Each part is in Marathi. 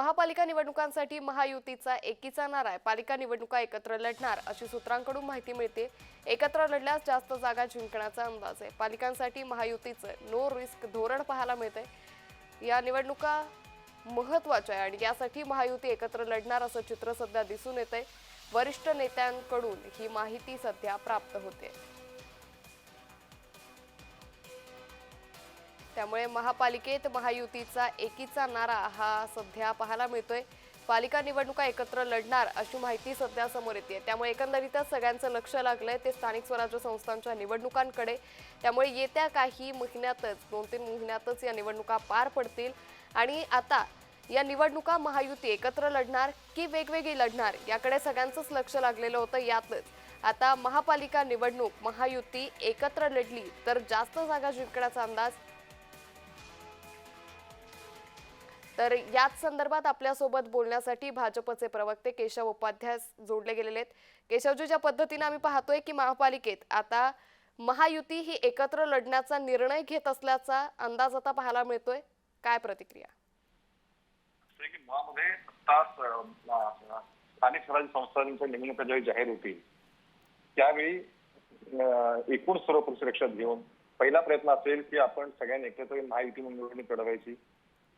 महापालिका निवडणुकांसाठी महायुतीचा एकीचा नारा आहे. पालिका निवडणुका एकत्र लढणार अशी सूत्रांकडून माहिती मिळते. एकत्र लढल्यास जास्त जागा जिंकण्याचा अंदाज आहे. पालिकांसाठी महायुतीचं नो रिस्क धोरण पाहायला मिळतंय. या निवडणुका महत्त्वाच्या आहे आणि यासाठी महायुती एकत्र लढणार असं चित्र सध्या दिसून येत आहे वरिष्ठ नेत्यांकडून ही माहिती सध्या प्राप्त होते. त्यामुळे महापालिकेत महायुतीचा एकीचा नारा हा सध्या पाहायला मिळतोय. पालिका निवडणुका एकत्र लढणार अशी माहिती सध्या समोर येते त्यामुळे एकंदरीतच सगळ्यांचं लक्ष लागलंय ते स्थानिक स्वराज्य संस्थांच्या निवडणुकांकडे. त्यामुळे येत्या काही महिन्यातच दोन तीन महिन्यातच या निवडणुका पार पडतील. आणि आता या निवडणुका महायुती एकत्र लढणार की वेगवेगळी लढणार याकडे सगळ्यांचंच लक्ष लागलेलं होतं यातच. आता महापालिका निवडणूक महायुती एकत्र लढली तर जास्त जागा जिंकण्याचा अंदाज तर याच संदर्भात आपल्यासोबत बोलण्यासाठी भाजपचे प्रवक्ते केशव उपाध्याय जोडले गेलेले आहेत. केशवजी ज्या पद्धतीने आम्ही पाहतोय की महापालिकेत आता महायुती ही एकत्र लढण्याचा निर्णय घेत असल्याचा अंदाज आता पाहायला मिळतोय. काय प्रतिक्रिया? स्थानिक स्वराज्य संस्थांच्या निवडणुका ज्यावेळी जाहीर होतील त्यावेळी एकूण सर्व पक्ष लक्षात घेऊन पहिला प्रयत्न असेल की आपण सगळ्यांनी एकत्र महायुती म्हणून निवडणूक लढवायची.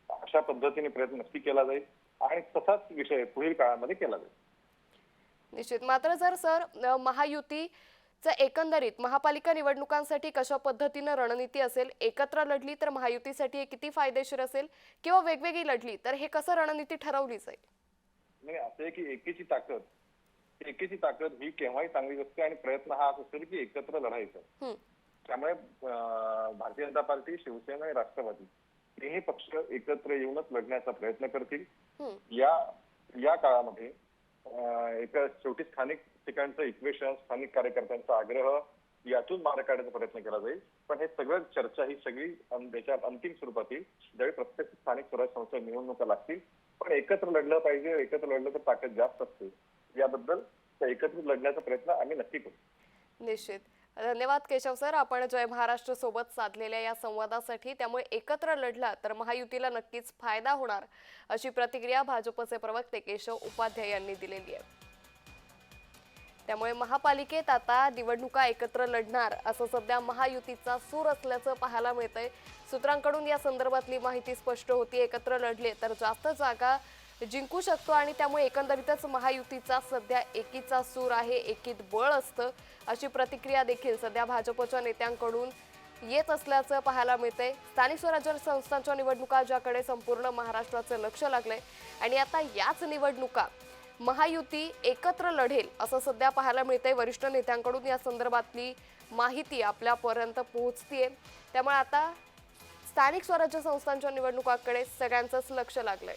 अशा पद्धतीने प्रयत्न नक्की केला जाईल आणि तसाच विषय पुढील काळामध्ये केला जाईल. निश्चित. मात्र जर सर अ, महायुतीचं एकंदरीत महापालिका निवडणुकांसाठी कशा पद्धतीनं रणनीती असेल एकत्र लढली तर महायुतीसाठी हे किती फायदेशीर असेल किंवा वेगवेगळी लढली तर हे कसं रणनीती ठरवली जाईल? नाही असं आहे की एकेची ताकद एकेची ताकद ही केव्हाही चांगली असते आणि प्रयत्न हा असा असेल की एकत्र लढायचं. त्यामुळे भारतीय जनता पार्टी शिवसेना आणि राष्ट्रवादी तिन्ही पक्ष एकत्र येऊनच लढण्याचा प्रयत्न करतील. या या काळामध्ये एका शेवटी स्थानिक ठिकाणचं इक्वेशन स्थानिक कार्यकर्त्यांचा आग्रह यातून मार्ग काढण्याचा प्रयत्न केला जाईल. पण हे सगळं चर्चा ही सगळी त्याच्या अंतिम स्वरूपात येईल ज्यावेळी प्रत्येक स्थानिक स्वराज्य संस्था निवडणुका लागतील पण एकत्र लढलं पाहिजे एकत्र लढलं तर ताकद जास्त असते. याबद्दल एकत्र लढण्याचा प्रयत्न आम्ही नक्की करू. निश्चित. धन्यवाद केशव सर आपण जय महाराष्ट्र सोबत साधलेल्या या संवादासाठी. त्यामुळे एकत्र लढला तर महायुतीला नक्कीच फायदा होणार अशी प्रतिक्रिया भाजपचे प्रवक्ते केशव उपाध्याय यांनी दिलेली आहे. त्यामुळे महापालिकेत आता निवडणुका एकत्र लढणार असं सध्या महायुतीचा सूर असल्याचं पाहायला मिळतंय. सूत्रांकडून या संदर्भातली माहिती स्पष्ट होती एकत्र लढले तर जास्त जागा जिंकू शकतो आणि त्यामुळे एकंदरीतच महायुतीचा सध्या एकीचा सूर आहे एकीत बळ असतं अशी प्रतिक्रिया देखील सध्या भाजपच्या नेत्यांकडून येत असल्याचं पाहायला मिळतंय. स्थानिक स्वराज्य संस्थांच्या निवडणुका ज्याकडे संपूर्ण महाराष्ट्राचं लक्ष लागलंय आणि आता याच निवडणुका महायुती एकत्र लढेल असं सध्या पाहायला मिळतंय. वरिष्ठ नेत्यांकडून या संदर्भातली माहिती आपल्यापर्यंत पोहोचतीये. त्यामुळे आता स्थानिक स्वराज्य संस्थांच्या निवडणुकाकडे सगळ्यांचंच लक्ष लागलंय.